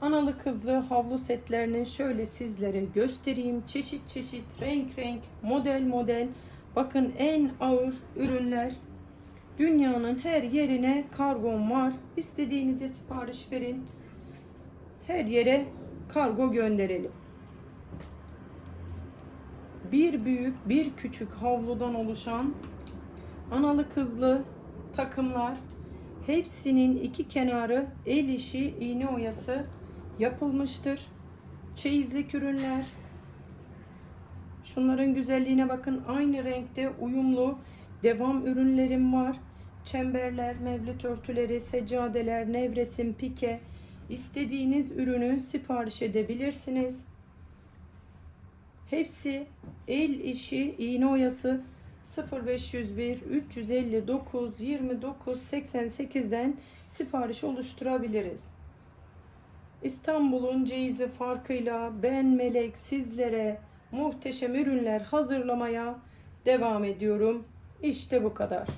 Analı kızlı havlu setlerini şöyle sizlere göstereyim. Çeşit çeşit, renk renk, model model. Bakın en ağır ürünler. Dünyanın her yerine kargom var. İstediğinize sipariş verin. Her yere kargo gönderelim. Bir büyük, bir küçük havludan oluşan analı kızlı takımlar. Hepsinin iki kenarı el işi iğne oyası yapılmıştır. Çeyizlik ürünler. Şunların güzelliğine bakın. Aynı renkte uyumlu devam ürünlerim var. Çemberler, mevlüt örtüleri, seccadeler, nevresim, pike. İstediğiniz ürünü sipariş edebilirsiniz. Hepsi el işi iğne oyası 0501 359 29 88'den sipariş oluşturabiliriz. İstanbul'un ceyizi farkıyla ben Melek sizlere muhteşem ürünler hazırlamaya devam ediyorum. İşte bu kadar.